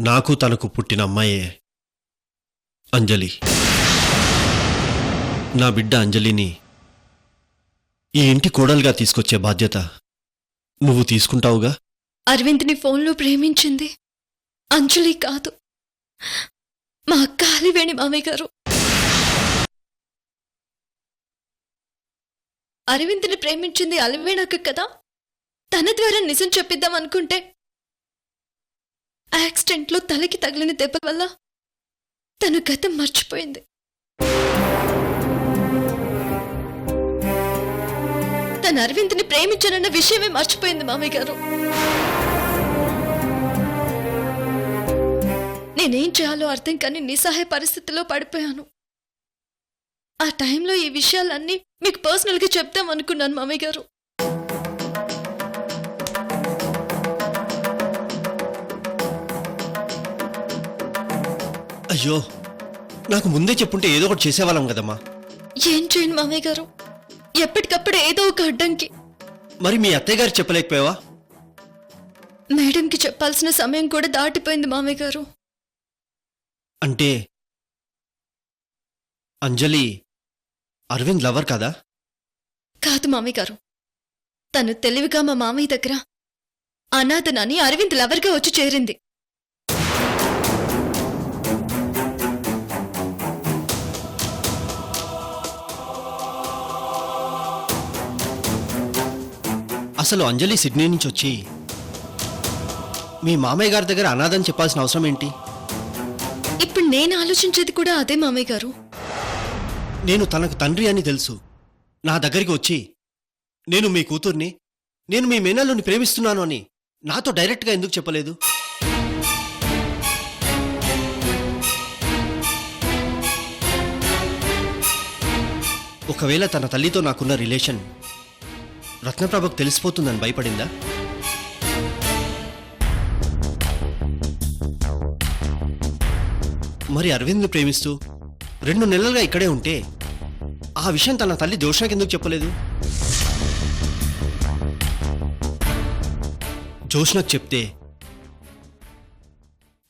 నాకు తనకు పుట్టిన అమ్మాయే అంజలి. నా బిడ్డ అంజలిని ఈ ఇంటి కోడలుగా తీసుకొచ్చే బాధ్యత నువ్వు తీసుకుంటావుగా? అరవింద్ని ఫోన్లో ప్రేమించింది అంజలి కాదు. మా అక్క అలివేణి మామయ్య గారు. అరవింద్ని ప్రేమించింది అలివేణక్క కదా? తన ద్వారా నిజం చెప్పిద్దాం అనుకుంటే యాక్సిడెంట్లో తలకి తగిలిన దెబ్బ వల్ల తన గతం మర్చిపోయింది. తన అరవింద్ని ప్రేమించానన్న విషయమే మర్చిపోయింది మామయ్య గారు. నేనేం చేయాలో అర్థం కాని నిస్సహాయ పరిస్థితిలో పడిపోయాను. ఆ టైంలో ఈ విషయాలన్నీ మీకు పర్సనల్గా చెప్తాం అనుకున్నాను మామయ్య గారు. అయ్యో నాకు ముందే చెప్పుంటే ఏదో ఒకటి చేసేవాళ్ళం కదమ్మా. ఏం చేయను మామయ్య గారు? ఎప్పటికప్పుడు ఏదో ఒక అడ్డంకి. మరి మీ అత్తయ్య గారు చెప్పలేకపోయావా? మేడంకి చెప్పాల్సిన సమయం కూడా దాటిపోయింది మామయ్య గారు. అంటే అంజలి అరవింద్ లవర్ కదా? కాదు మామయ్య గారు. తను తెలివిగా మా మామయ్య దగ్గర అనాథనని అరవింద్ లవర్గా వచ్చి చేరింది. అసలు అంజలి సిడ్నీ నుంచి వచ్చి మీ మామయ్య గారి దగ్గర అనాథని చెప్పాల్సిన అవసరం ఏంటి? ఇప్పుడు నేను ఆలోచించేది కూడా అదే మామయ్య గారు. నేను తనకు తండ్రి అని తెలుసు. నా దగ్గరికి వచ్చి నేను మీ కూతుర్ని నేను మీ మేనల్లుని ప్రేమిస్తున్నాను అని నాతో డైరెక్ట్గా ఎందుకు చెప్పలేదు? ఒకవేళ తన తల్లితో నాకున్న రిలేషన్ రత్నప్రభకు తెలిసిపోతుందని భయపడిందా? మరి అరవింద్ని ప్రేమిస్తూ రెండు నెలలుగా ఇక్కడే ఉంటే ఆ విషయం తన తల్లి జోష్నకి ఎందుకు చెప్పలేదు? జోష్నాకు చెప్తే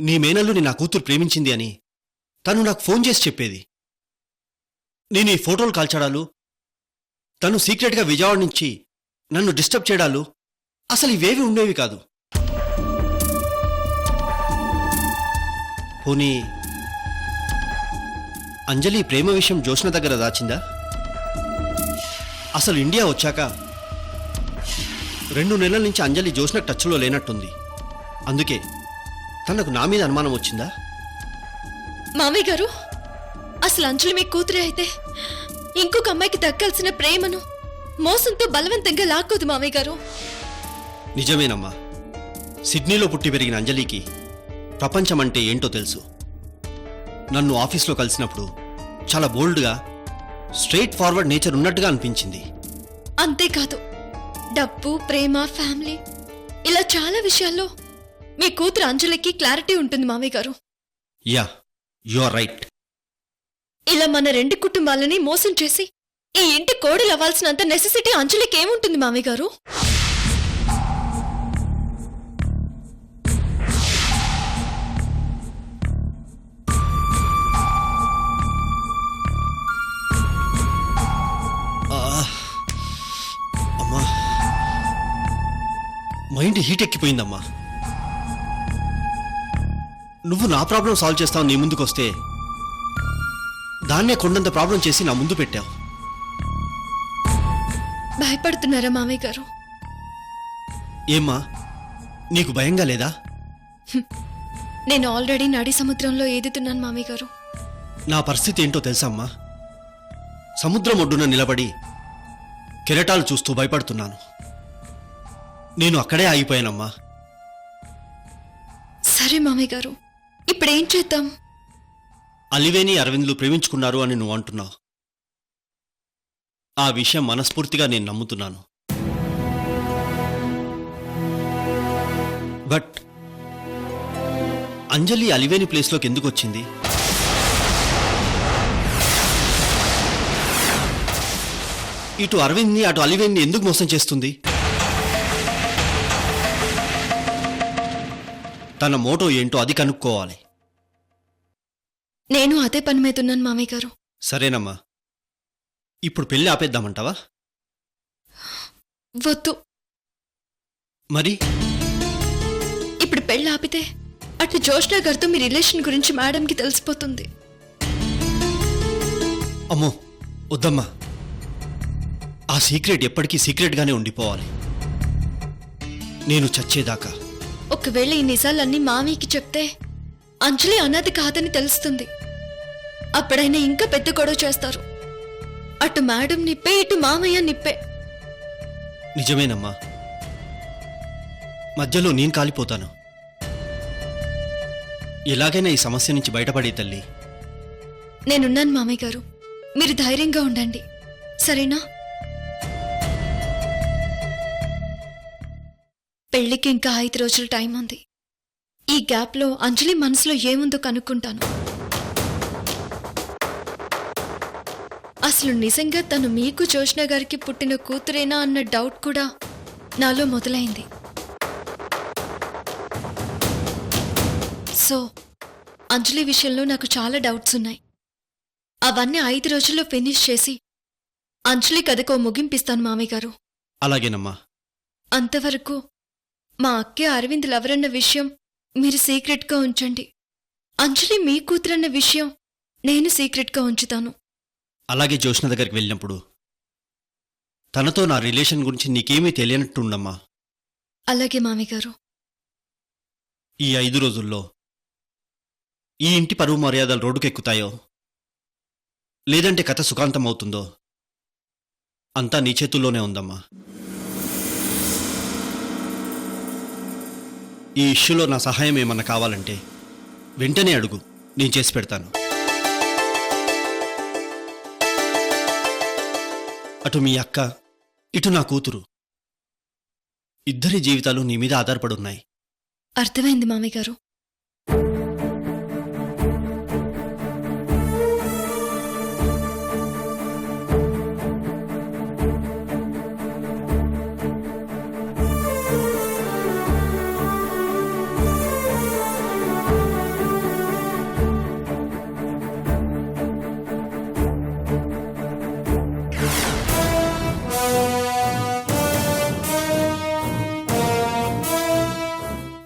నీ మేనల్లుని నా కూతురు ప్రేమించింది అని తను నాకు ఫోన్ చేసి చెప్పేది. నేను ఈ ఫోటోలు కాల్చడాలు తను సీక్రెట్గా విజయవాడ నుంచి నన్ను డిస్టర్బ్ చేయడాలు అసలు ఇవేవి ఉండేవి కాదు. పోనీ అంజలి ప్రేమ విషయం జోష్న దగ్గర దాచిందా? అసలు ఇండియా వచ్చాక రెండు నెలల నుంచి అంజలి జోష్న టచ్లో లేనట్టుంది. అందుకే తనకు నా మీద అనుమానం వచ్చిందా? మామయ్య గారు అసలు అంజలి మీ కూతురే అయితే ఇంకొక అమ్మాయికి దక్కాల్సిన ప్రేమను మోసంతో బలవంతంగా లాక్కోదు మామయ్య గారు. నిజమేనమ్మా. సిడ్నీలో పుట్టి పెరిగిన అంజలికి ప్రపంచం అంటే ఏంటో తెలుసు. నన్ను ఆఫీస్లో కలిసినప్పుడు చాలా బోల్డ్గా స్ట్రైట్ ఫార్వర్డ్ నేచర్ ఉన్నట్టుగా అనిపించింది. అంతేకాదు డబ్బు ప్రేమ ఫ్యామిలీ ఇలా చాలా విషయాల్లో మీ కూతురు అంజలికి క్లారిటీ ఉంటుంది మామయ్య గారు. Ya you are right. ఇలా మన రెండు కుటుంబాలని మోసం చేసి ఈ ఇంటి కోడలు అవ్వాల్సినంత నెసెసిటీ అంజలికి ఏముంటుంది మామయ్య గారు? అమ్మా. మైండ్ హీట్ ఎక్కిపోయిందమ్మా. నువ్వు నా ప్రాబ్లం సాల్వ్ చేస్తావు నీ ముందుకు వస్తే దాన్నే కొండంత ప్రాబ్లం చేసి నా ముందు పెట్టావు. భయపడుతున్నారా మామయ్య గారు? ఏమ్మా నీకు భయంగా లేదా? నేను ఆల్రెడీ నడి సముద్రంలో ఏదుతున్నాను మామయ్య గారు. నా పరిస్థితి ఏంటో తెలుసమ్మా సముద్రం ఒడ్డున నిలబడి కెరటాలు చూస్తూ భయపడుతున్నాను. నేను అక్కడే ఆగిపోయానమ్మా. సరే మామయ్య గారు ఇప్పుడేం చేద్దాం? అలివేని అరవింద్లు ప్రేమించుకున్నారు అని నువ్వు అంటున్నావు. ఆ విషయం మనస్ఫూర్తిగా నేను నమ్ముతున్నాను. బట్ అంజలి అలివేని ప్లేస్లోకి ఎందుకు వచ్చింది? ఇటు అరవింద్ని అటు అలివేన్ని ఎందుకు మోసం చేస్తుంది? తన మోటో ఏంటో అది కనుక్కోవాలి. నేను అదే పని మీద ఉన్నాను మామయ్య గారు. సరేనమ్మా. ఇప్పుడు పెళ్ళి ఆపేద్దామంటావా? వద్దు. మరి? ఇప్పుడు పెళ్ళి ఆపితే అటు జోష్నా గారితో మీ రిలేషన్ గురించి మేడంకి తెలిసిపోతుంది. అమ్మో వద్దమ్మా. ఆ సీక్రెట్ ఎప్పటికీ సీక్రెట్గానే ఉండిపోవాలి. నేను చచ్చేదాకా. ఒకవేళ ఈ నిజాలన్నీ మామయ్యకి చెప్తే అంజలి అన్నది కాదని తెలుస్తుంది. అప్పుడైనా ఇంకా పెద్ద గొడవ చేస్తారు. అటు మేడం నిప్పే ఇటు మామయ్య నిప్పే. నిజమేనమ్మా. మధ్యలో నేను కాలిపోతాను. ఎలాగైనా ఈ సమస్య నుంచి బయటపడే తల్లి. నేనున్నాను మామయ్య గారు. మీరు ధైర్యంగా ఉండండి. సరేనా? పెళ్ళికి ఇంకా ఐదు రోజుల టైం ఉంది. ఈ గ్యాప్లో అంజలి మనసులో ఏముందో కనుక్కుంటాను. అసలు నిజంగా తను మీకు జోష్న గారికి పుట్టిన కూతురేనా అన్న డౌట్ కూడా నాలో మొదలైంది. సో అంజలి విషయంలో నాకు చాలా డౌట్స్ ఉన్నాయి. అవన్నీ ఐదు రోజుల్లో ఫినిష్ చేసి అంజలి కథకో ముగింపిస్తాను మామయ్య గారు. అలాగేనమ్మా. అంతవరకు మా అక్కే అరవింద్ లవరన్న విషయం మీరు సీక్రెట్గా ఉంచండి. అంజలి మీ కూతురన్న విషయం నేను సీక్రెట్గా ఉంచుతాను. అలాగే జోష్న దగ్గరికి వెళ్ళినప్పుడు తనతో నా రిలేషన్ గురించి నీకేమీ తెలియనట్టుండమ్మా అలాగే మామయ్య గారు ఈ ఐదు రోజుల్లో ఈ ఇంటి పరువు మర్యాదలు రోడ్డుకెక్కుతాయో లేదంటే కథ సుఖాంతం అవుతుందో అంతా నీ చేతుల్లోనే ఉందమ్మా. ఈ ఇష్యూలో నా సహాయం ఏమన్నా కావాలంటే వెంటనే అడుగు నేను చేసి పెడతాను. అటు మీ అక్క ఇటు నా కూతురు. ఇద్దరి జీవితాలు నీ మీద ఆధారపడున్నాయి. అర్థమైంది మామయ్య గారు.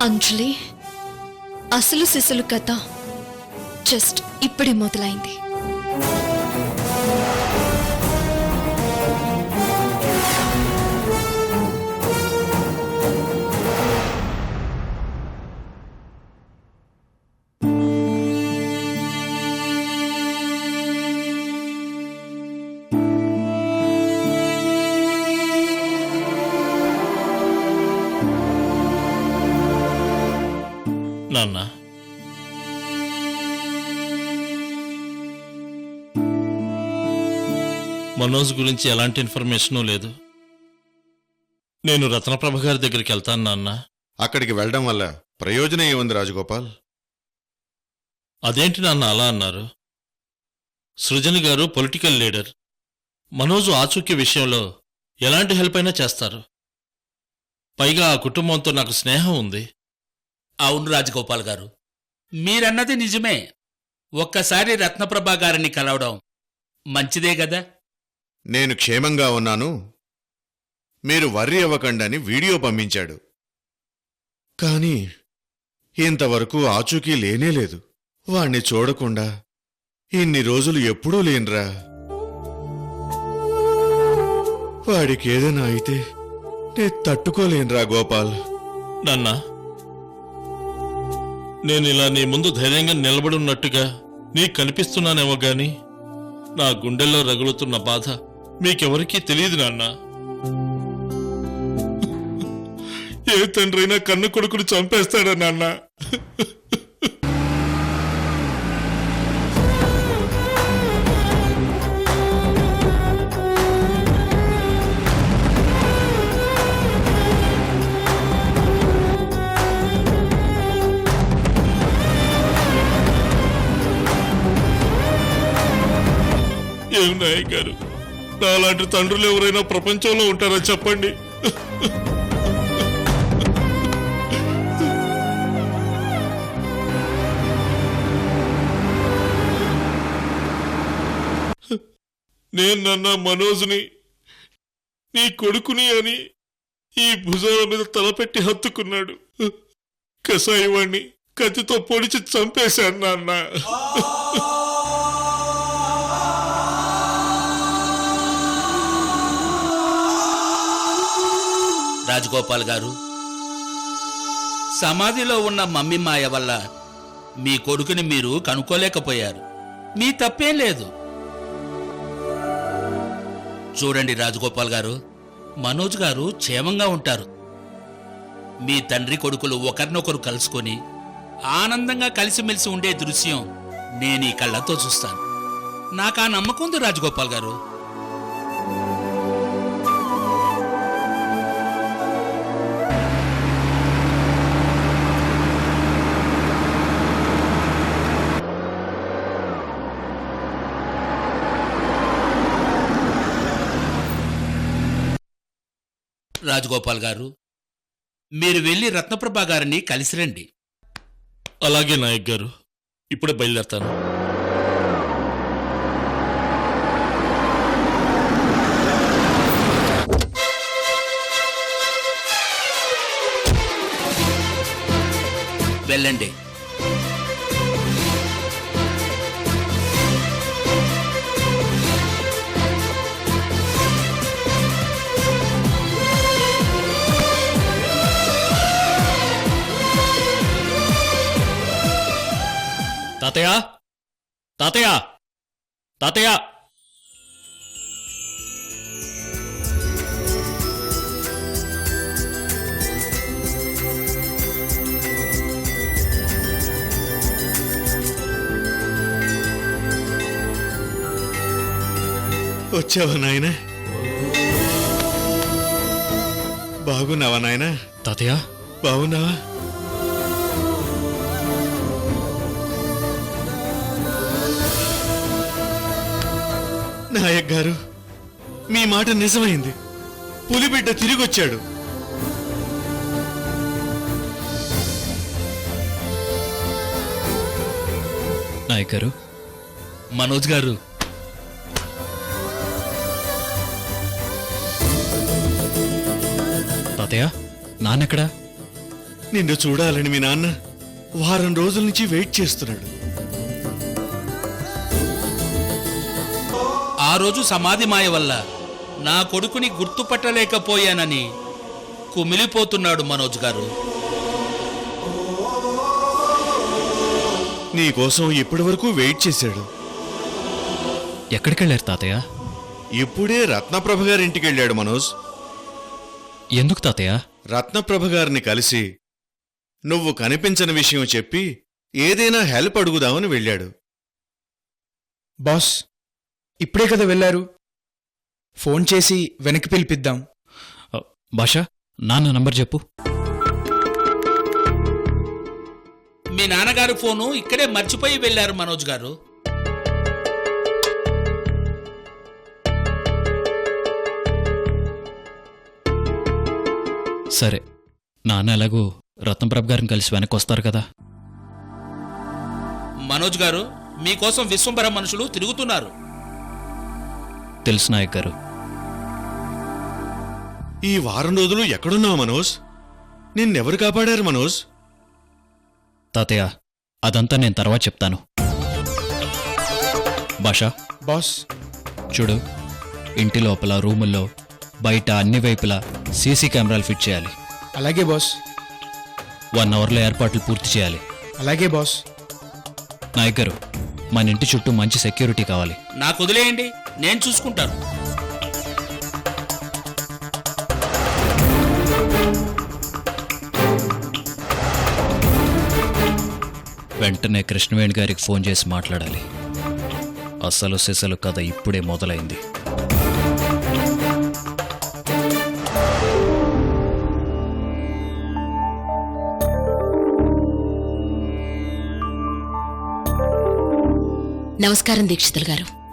అంజలి అసలు సిసలు కథ జస్ట్ ఇప్పుడే మొదలైంది. మనోజ్ గురించి ఎలాంటి ఇన్ఫర్మేషను లేదు. నేను రత్నప్రభ గారి దగ్గరికి వెళ్తాను నాన్న. అక్కడికి వెళ్ళడం వల్ల ప్రయోజనం ఏముంది రాజగోపాల్? అదేంటి నాన్న అలా అన్నారు? సృజని గారు పొలిటికల్ లీడర్. మనోజు ఆచూకీ విషయంలో ఎలాంటి హెల్ప్ అయినా చేస్తారు. పైగా ఆ కుటుంబంతో నాకు స్నేహం ఉంది. అవును రాజగోపాల్ గారు. మీరన్నది నిజమే. ఒక్కసారి రత్నప్రభా గారిని కలవడం మంచిదే గదా నేను క్షేమంగా ఉన్నాను. మీరు వర్రి అవ్వకండని వీడియో పంపించాడు. కాని ఇంతవరకు ఆచూకీ లేనేలేదు వాణ్ణి చూడకుండా ఇన్ని రోజులు ఎప్పుడూ లేనురా. వాడికి ఏదైనా అయితే నే తట్టుకోలేనురా గోపాల్. నాన్న నేను ఇలా నీ ముందు ధైర్యంగా నిలబడున్నట్టుగా నీకు కనిపిస్తున్నానేమో గాని నా గుండెల్లో రగులుతున్న బాధ మీకెవరికీ తెలియదు నాన్న. ఏ తండ్రైనా కన్ను కొడుకును చంపేస్తాడా నాన్న? ఏం నాయక్ గారు అలాంటి తండ్రులు ఎవరైనా ప్రపంచంలో ఉంటారా చెప్పండి? నేను నన్న మనోజ్ని నీ కొడుకుని అని ఈ భుజాల మీద తలపెట్టి హత్తుకున్నాడు. కసాయివాణ్ణి కత్తితో పొడిచి చంపేశాను నాన్న. రాజగోపాల్ గారు సమాధిలో ఉన్న మమ్మీ మాయ వల్ల మీ కొడుకుని మీరు కనుక్కోలేకపోయారు. మీ తప్పేం లేదు. చూడండి రాజగోపాల్ గారు మనోజ్ గారు క్షేమంగా ఉంటారు. మీ తండ్రి కొడుకులు ఒకరినొకరు కలుసుకొని ఆనందంగా కలిసిమెలిసి ఉండే దృశ్యం నేను ఈ కళ్ళతో చూస్తాను. నాకు ఆ నమ్మకం ఉంది రాజగోపాల్ గారు? రాజగోపాల్ గారు. మీరు వెళ్ళి రత్నప్రభా గారిని కలిసిరండి అలాగే నాయక్ గారు ఇప్పుడే బయలుదేరతాను. వెళ్ళండి. తాతయ్య? తాతయ్య? తాతయ్య? వచ్చావా నాయన? బాగున్నావా నాయన? తాతయ్య? బాగున్నావా? నాయక్ గారు మీ మాట నిజమైంది. పులిబిడ్డ తిరిగొచ్చాడు. నాయక్ గారు. మనోజ్ గారు. తాతయ్య నాన్నెక్కడా? నిన్ను చూడాలని మీ నాన్న వారం రోజుల నుంచి వెయిట్ చేస్తున్నాడు. ఆ రోజు సమాధి మాయ వల్ల నా కొడుకుని గుర్తుపట్టలేకపోయానని కుమిలిపోతున్నాడు మనోజ్ గారు. నీ కోసం ఇప్పటి వరకు వెయిట్ చేశాడు. ఎక్కడికెళ్ళారు తాతయ్య? ఇప్పుడే రత్నప్రభ గారింటికి వెళ్ళాడు మనోజ్. ఎందుకు తాతయ్య? రత్నప్రభ గారిని కలిసి నువ్వు కనిపించని విషయం చెప్పి ఏదైనా హెల్ప్ అడుగుదామని వెళ్ళాడు. బాస్ ఇప్పుడే కదా వెళ్ళారు. ఫోన్ చేసి వెనక్కి పిలిపిద్దాం. భాష నాన్న నంబర్ చెప్పు. మీ నాన్నగారు ఫోను ఇక్కడే మర్చిపోయి వెళ్ళారు మనోజ్ గారు. సరే నాన్న ఎలాగూ రత్నప్రభ గారిని కలిసి వెనక్కి వస్తారు కదా. మనోజ్ గారు మీకోసం విశ్వంభర మనుషులు తిరుగుతున్నారు. తెలుసు నాయక్ గారు ఈ వారం రోజులు ఎక్కడున్నావు మనోజ్? నిన్నెవరు కాపాడారు మనోజ్? తాతయ్య అదంతా నేను తర్వాత చెప్తాను. భాష బాస్? చూడు ఇంటి లోపల రూముల్లో బయట అన్ని వైపులా సీసీ కెమెరాలు ఫిట్ చేయాలి. అలాగే బాస్. వన్ అవర్లో ఏర్పాట్లు పూర్తి చేయాలి. అలాగే బాస్. నాయక్ గారు మన ఇంటి చుట్టూ మంచి సెక్యూరిటీ కావాలి. నాకు వదిలేయండి. నేను చూసుకుంటాను. వెంటనే కృష్ణవేణి గారికి ఫోన్ చేసి మాట్లాడాలి. అసలు సిసలు కథ ఇప్పుడే మొదలైంది. నమస్కారం దీక్షితులు గారు.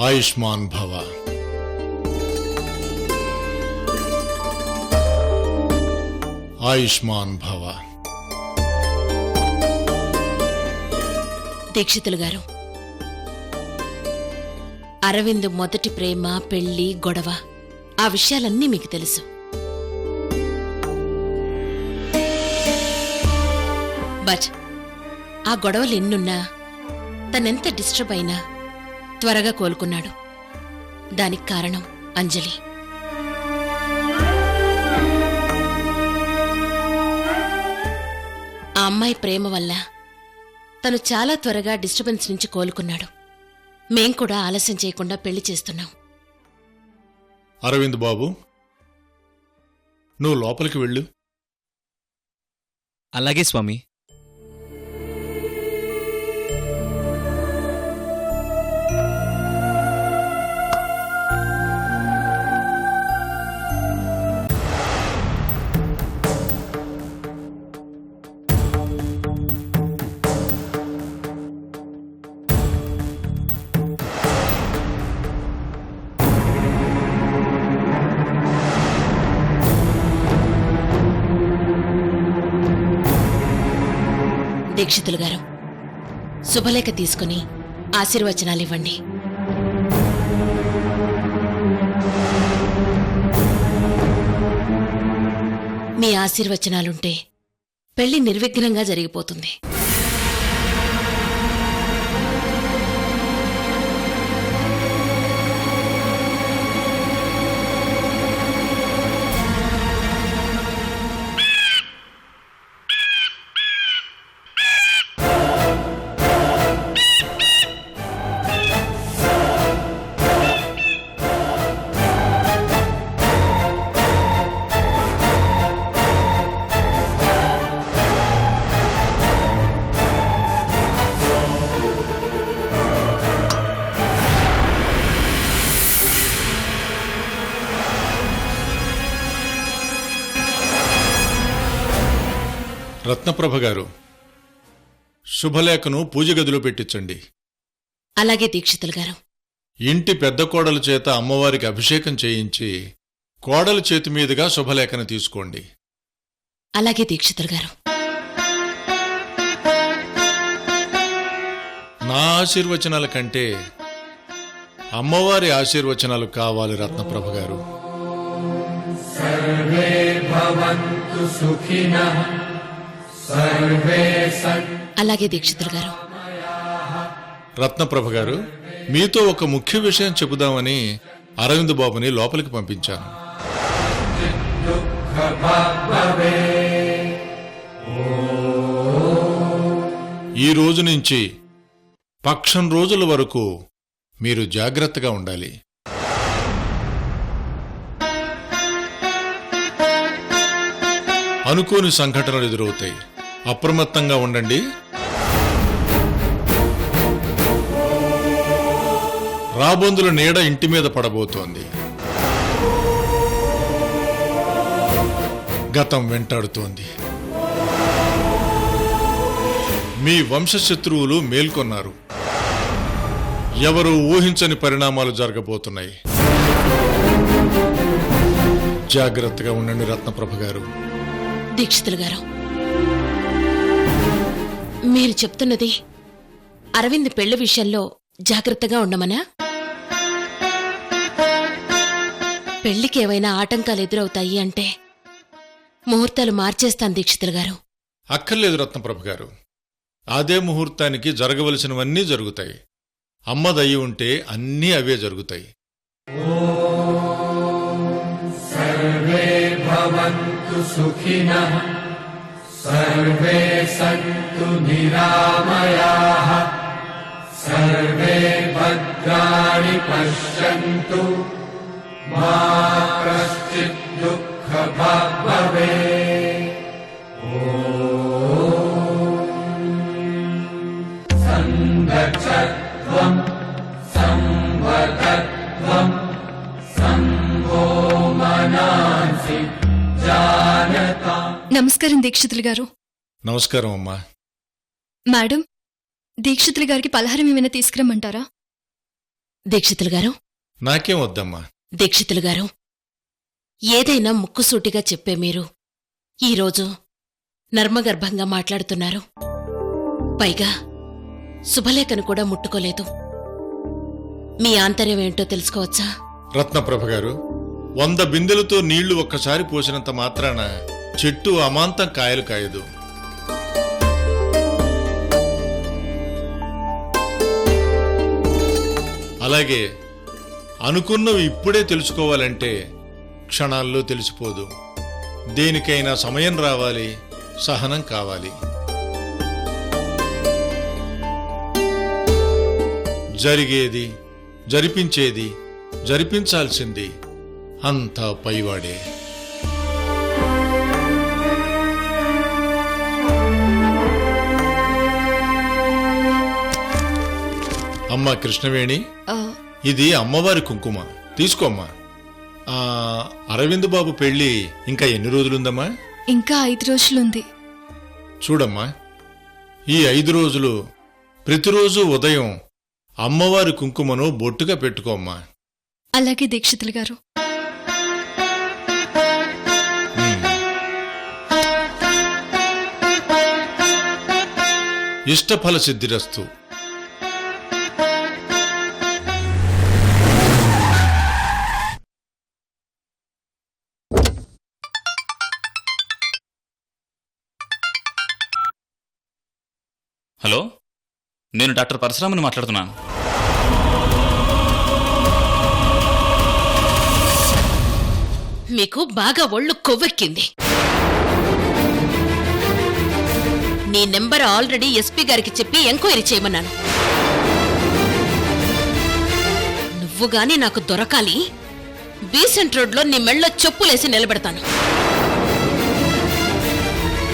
ఆయుష్మాన్ భవ. ఆయుష్మాన్ భవ. దీక్షితులు గారు అరవింద్ మొదటి ప్రేమ పెళ్ళి గొడవ ఆ విషయాలన్నీ మీకు తెలుసు. బట్ ఆ గొడవలు ఎన్నున్నా తనెంత డిస్టర్బ్ అయినా త్వరగా కోలుకున్నాడు. దానికి కారణం అంజలి. ఆ అమ్మాయి ప్రేమ వల్ల తను చాలా త్వరగా డిస్టర్బెన్స్ నుంచి కోలుకున్నాడు. మేం కూడా ఆలస్యం చేయకుండా పెళ్ళి చేస్తున్నాం. అరవింద్ బాబు నువ్వు లోపలికి వెళ్ళు. అలాగే స్వామి. దీక్షితులు గారు. శుభలేఖ తీసుకుని ఆశీర్వచనాలు ఇవ్వండి మీ ఆశీర్వచనాలుంటే పెళ్ళి నిర్విఘ్నంగా జరిగిపోతుంది. రత్నప్రభ గారు శుభలేఖను పూజ గదిలో పెట్టించండి. అలాగే దీక్షితులు గారు. ఇంటి పెద్ద కోడల చేత అమ్మవారికి అభిషేకం చేయించి కోడల చేతి మీదుగా శుభలేఖను తీసుకోండి. అలాగే దీక్షితులు గారు. నా ఆశీర్వచనాల కంటే అమ్మవారి ఆశీర్వచనాలు కావాలి రత్నప్రభ గారు. అలాగే దీక్షితులు గారు. రత్నప్రభ గారు మీతో ఒక ముఖ్య విషయం చెబుదామని అరవింద్ బాబుని లోపలికి పంపించాను. ఈ రోజు నుంచి పక్షం రోజుల వరకు మీరు జాగ్రత్తగా ఉండాలి. అనుకోని సంఘటనలు ఎదురవుతాయి. అప్రమత్తంగా ఉండండి. రాబొందుల నీడ ఇంటి మీద పడబోతోంది. గతం వెంటాడుతోంది. మీ వంశశత్రువులు మేల్కొన్నారు. ఎవరు ఊహించని పరిణామాలు జరగబోతున్నాయి. జాగ్రత్తగా ఉండండి రత్నప్రభ గారు దీక్షితులు గారు మీరు చెప్తున్నది అరవింద్ పెళ్ళి విషయంలో జాగ్రత్తగా ఉండమనా? పెళ్ళికి ఏవైనా ఆటంకాలు ఎదురవుతాయి అంటే ముహూర్తాలు మార్చేస్తాను దీక్షితులు గారు. అక్కర్లేదు రత్నప్రభ గారు. అదే ముహూర్తానికి జరగవలసినవన్నీ జరుగుతాయి. అమ్మ దయ్యి ఉంటే అన్నీ అవే జరుగుతాయి. सर्वे सन्तु निरामयाः। सर्वे भद्राणि पश्यन्तु। मा कश्चित् दुःखभाे నమస్కారం దీక్షితులు గారు. నమస్కారం అమ్మా. మేడం దీక్షితులు గారికి పలహారం ఏమైనా తీసుకురమ్మంటారా? దీక్షితులు గారు? నాకేం వద్దమ్మా. దీక్షితులు గారు ఏదైనా ముక్కుసూటిగా చెప్పే మీరు ఈరోజు నర్మగర్భంగా మాట్లాడుతున్నారు. పైగా శుభలేఖను కూడా ముట్టుకోలేదు. మీ ఆంతర్యం ఏంటో తెలుసుకోవచ్చా? రత్నప్రభ గారు వంద బిందెలతో నీళ్ళు ఒక్కసారి పోసినంత మాత్రాన చెట్టు అమాంతం కాయలు కాయదు. అలాగే అనుకున్నవి ఇప్పుడే తెలుసుకోవాలంటే క్షణాల్లో తెలిసిపోదు. దేనికైనా సమయం రావాలి సహనం కావాలి. జరిగేది జరిపించేది జరిపించాల్సింది అంతా పైవాడే. అమ్మ కృష్ణవేణి ఇది అమ్మవారి కుంకుమ. తీసుకోమ్మా ఆ, అరవింద్ బాబు పెళ్ళి ఇంకా ఎన్ని రోజులుందమ్మా? ఇంకా ఐదు రోజులుంది. చూడమ్మా. ఈ ఐదు రోజులు ప్రతిరోజు ఉదయం అమ్మవారి కుంకుమను బొట్టుగా పెట్టుకోమ్మా అలాగే దీక్షితులు గారు. ఇష్టఫల సిద్ధిరస్తు. నేను డాక్టర్ పరశురామని మాట్లాడుతున్నాను. మీకు బాగా ఒళ్ళు కొవ్వెక్కింది. నీ నెంబర్ ఆల్రెడీ ఎస్పీ గారికి చెప్పి ఎంక్వైరీ చేయమన్నాను. నువ్వు గాని నాకు దొరకాలి. బీసెంట్ రోడ్లో నీ మెళ్ళ చెప్పులేసి నిలబెడతాను.